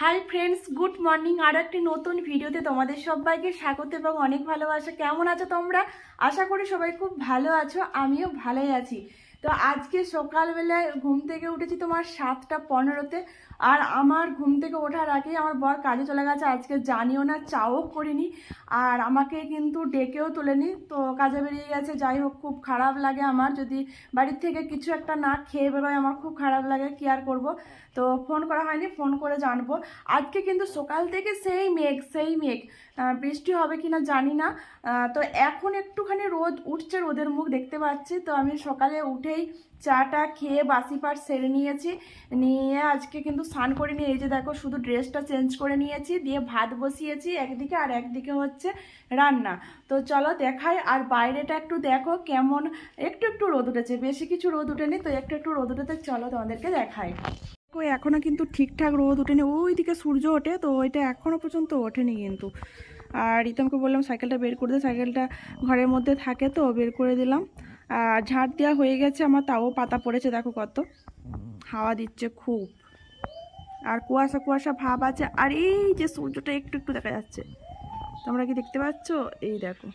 High friends good morning আর একটি নতুন ভিডিওতে তোমাদের সবাইকে স্বাগত এবং অনেক ভালোবাসা। কেমন আছো তোমরা? আশা করি সবাই খুব ভালো আছো, আমিও ভালোই আছি। তো আজকে সকালবেলায় ঘুম থেকে উঠেছি তোমার সাতটা পনেরোতে। আর আমার ঘুম থেকে ওঠার আগে আমার বর কাজে চলে গেছে, আজকে জানিও না, চাও করিনি। আর আমাকে কিন্তু ডেকেও তোলেনি, তো কাজে বেরিয়ে গেছে, যাই হোক, খুব খারাপ লাগে আমার। যদি বাড়ির থেকে কিছু একটা না খেয়ে বেরোয়, আমার খুব খারাপ লাগে, কি আর করব? তো ফোন করা হয়নি, ফোন করে জানব। আজকে কিন্তু সকাল থেকে সেই মেঘ সেই মেঘ। বৃষ্টি হবে কিনা জানি না। তো এখন একটুখানি রোদ উঠছে, রোদের মুখ দেখতে পাচ্ছি। তো আমি সকালে উঠেই চাটা খেয়ে বাসি পাট সেরে নিয়েছি। নিয়ে আজকে কিন্তু স্নান করে নিয়ে এই যে দেখো, শুধু ড্রেসটা চেঞ্জ করে নিয়েছি, দিয়ে ভাত বসিয়েছি একদিকে আর একদিকে হচ্ছে রান্না। তো চলো দেখাই, আর বাইরেটা একটু দেখো কেমন। একটু একটু রোদ উঠেছে, বেশি কিছু রোদ উঠেনি, তো একটু একটু রোদ উঠেতে চলো তোমাদেরকে দেখাই। দেখো, এখনও কিন্তু ঠিকঠাক রোদ ওঠেনি ওই দিকে সূর্য ওঠে, তো ওইটা এখনও পর্যন্ত ওঠেনি কিন্তু। আর রিতমকে বললাম, সাইকেলটা বের করে দে, সাইকেলটা ঘরের মধ্যে থাকে তো, বের করে দিলাম। ঝাড় দেওয়া হয়ে গেছে আমার, তাও পাতা পড়েছে, দেখো কত। হাওয়া দিচ্ছে খুব। আর কুয়াশা কুয়াশা ভাব আছে। আর এই যে সূর্যটা একটু একটু দেখা যাচ্ছে। তোমরা কি দেখতে পাচ্ছ? এই দেখো।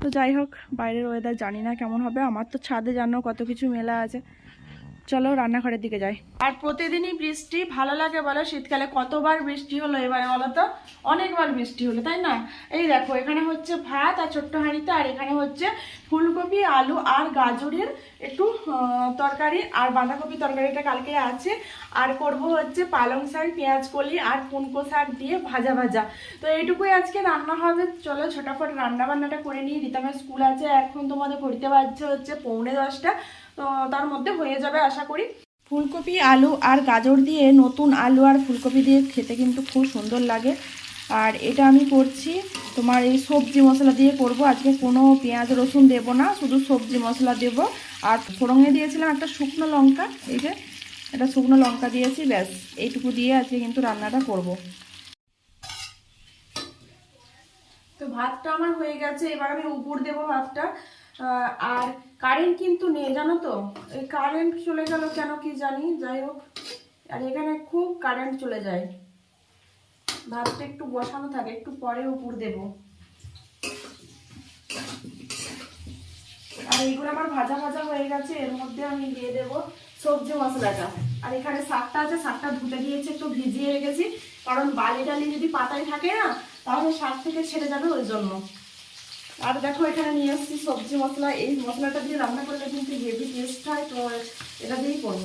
তো যাই হোক, বাইরের ওয়েদার জানি না কেমন হবে। আমার তো ছাদে জানো কত কিছু মেলা আছে। চলো রান্নাঘরের দিকে যাই। আর প্রতিদিনই বৃষ্টি, ভালো লাগে বলো, শীতকালে কতবার বৃষ্টি হলো এবারে বলো তো? অনেকবার বৃষ্টি হলো, তাই না? এই দেখো, এখানে হচ্ছে ভাত আর ছোট্ট হাঁড়িতে আর এখানে হচ্ছে ফুলকপি, আলু আর গাজরের একটু তরকারি আর বাঁধাকপি তরকারিটা কালকে আছে। আর করব হচ্ছে পালং শাক, পেঁয়াজ কলি আর পুনকো শাক দিয়ে ভাজা ভাজা। তো এইটুকুই আজকে রান্না হবে। চলো ছোটাফট রান্না বান্নাটা করে নিই। রিতামের স্কুল আছে, এখন তোমাদের ঘড়িতে বাজছে হচ্ছে পৌনে দশটা। তার মধ্যে হয়ে যাবে আশা করি। ফুলকপি আলু আর গাজর দিয়ে নতুন আলু আর ফুলকপি দিয়ে খেতে কিন্তু খুব সুন্দর লাগে। আর এটা আমি করছি তোমার এই সবজি মশলা দিয়ে করব। আজকে কোনো পেঁয়াজ রসুন দেব না শুধু সবজি মশলা দেব। আর ফোড়ঙে দিয়েছিলাম একটা শুকনো লঙ্কা এই যে একটা শুকনো লঙ্কা দিয়েছি ব্যাস এইটুকু দিয়ে আজকে কিন্তু রান্নাটা করব। তো ভাতটা আমার হয়ে গেছে এবার আমি উপর দেবো ভাতটা। আর কারেন্ট কিন্তু নেই, জানো তো? এই কারেন্ট চলে গেল কেন কি জানি? যাই হোক। আর এখানে খুব কারেন্ট চলে যায়। ভাতটা একটু বসানো থাকে, একটু পরে উপর দেব। আর এইগুলো আমার ভাজা ভাজা হয়ে গেছে, এর মধ্যে আমি দিয়ে দেব সবজি মশলাটা। আর এখানে শাকটা আছে, শাকটা ধুতে দিয়েছি, একটু ভিজিয়ে রেখেছি। কারণ বালি টালি যদি পাতায় থাকে না, তাহলে শাক থেকে ছেড়ে যাবে ওই জন্য। আর দেখো, এখানে নিয়ে আসছি সবজি মশলা। এই মশলাটা দিয়ে রান্না করলে কিন্তু হেভি টেস্ট হয়, তো এটা দিয়েই করব।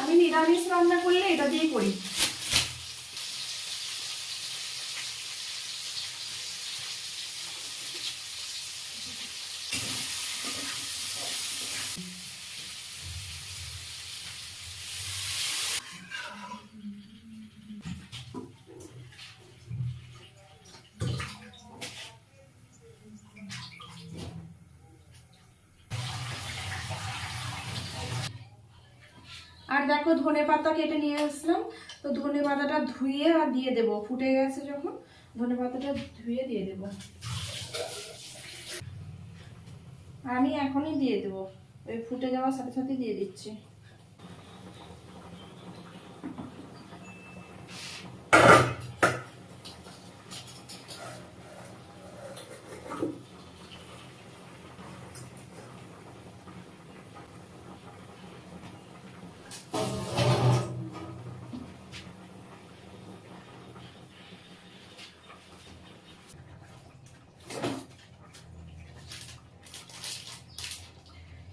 আমি নিরামিষ রান্না করলে এটা দিয়েই করি। দেখো ধনে পাতা কেটে নিয়ে আসলাম। তো ধনে পাতাটা ধুয়ে আর দিয়ে দেবো। ফুটে গেছে যখন, ধনে পাতাটা ধুয়ে দিয়ে দেবো। আমি এখনই দিয়ে দেবো। ওই ফুটে যাওয়ার সাথে সাথে দিয়ে দিচ্ছি।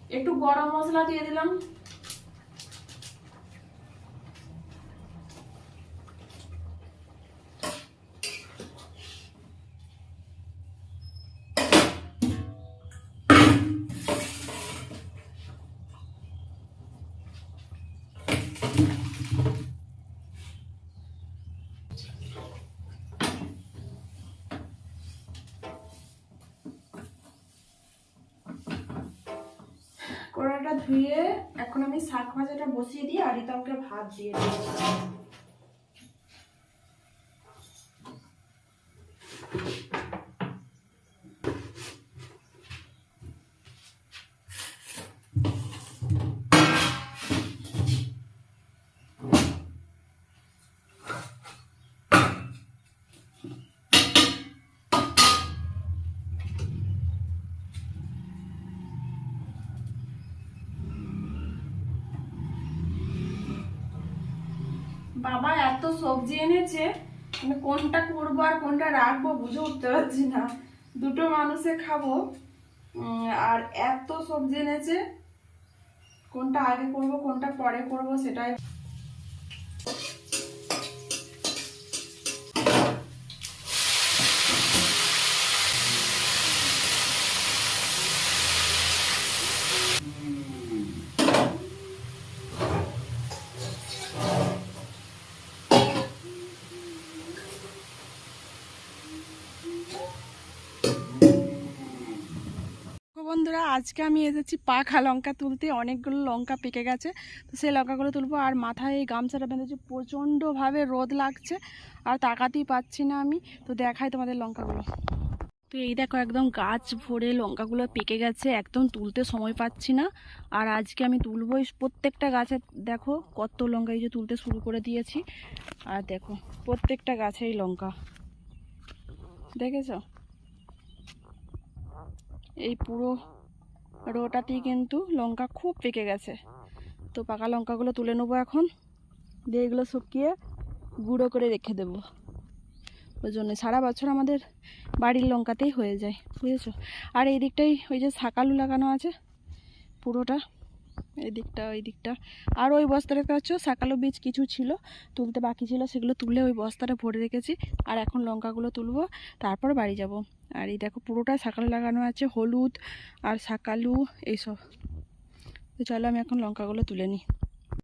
একটু গরম মশলা দিয়ে দিলাম। কড়াটা ধুয়ে এখন আমি শাক ভাজাটা বসিয়ে দিই আর রিতমকে ভাত দিয়ে দিই। বাবা এত সবজি এনেছে মানে কোনটা করব আর কোনটা রাখব বুঝে উঠতে পারছি না। দুটো মানুষে খাব আর এত সবজি এনেছে, কোনটা আগে করব, কোনটা পরে করব সেটাই বন্ধুরা, আজকে আমি এসেছি পাখা লঙ্কা তুলতে। অনেকগুলো লঙ্কা পেকে গেছে, তো সেই লঙ্কাগুলো তুলবো। আর মাথায় এই গামছাটা বেঁধেছি, প্রচণ্ডভাবে রোদ লাগছে, আর তাকাতেই পাচ্ছি না আমি। তো দেখাই তোমাদের লঙ্কাগুলো। তো এই দেখো, একদম গাছ ভরে লঙ্কাগুলো পেকে গেছে, একদম তুলতে সময় পাচ্ছি না। আর আজকে আমি তুলবোই প্রত্যেকটা গাছে। দেখো, কত লঙ্কা এই যে তুলতে শুরু করে দিয়েছি। আর দেখো, প্রত্যেকটা গাছেই লঙ্কা। দেখেছ? এই পুরো রোটাতেই কিন্তু লঙ্কা খুব পেকে গেছে। তো পাকা লঙ্কাগুলো তুলে নেব এখন। দিয়ে এগুলো শুকিয়ে গুঁড়ো করে রেখে দেব। ওই জন্য সারা বছর আমাদের বাড়ির লঙ্কাতেই হয়ে যায়, বুঝেছ? আর এই দিকটাই ওই যে শাকালু লাগানো আছে, পুরোটা এই দিকটা ওই দিকটা আর ওই বস্তাটা পাচ্ছ সাকালো বীজ কিছু ছিল, তুলতে বাকি ছিল, সেগুলো তুলে ওই বস্তাটা ভরে রেখেছি। আর এখন লঙ্কাগুলো তুলবো, তারপর বাড়ি যাব। আর এই দেখো, পুরোটা সাকালো লাগানো আছে, হলুদ আর সাকালু এইসব। তো চলো আমি এখন লঙ্কাগুলো তুলে নিই।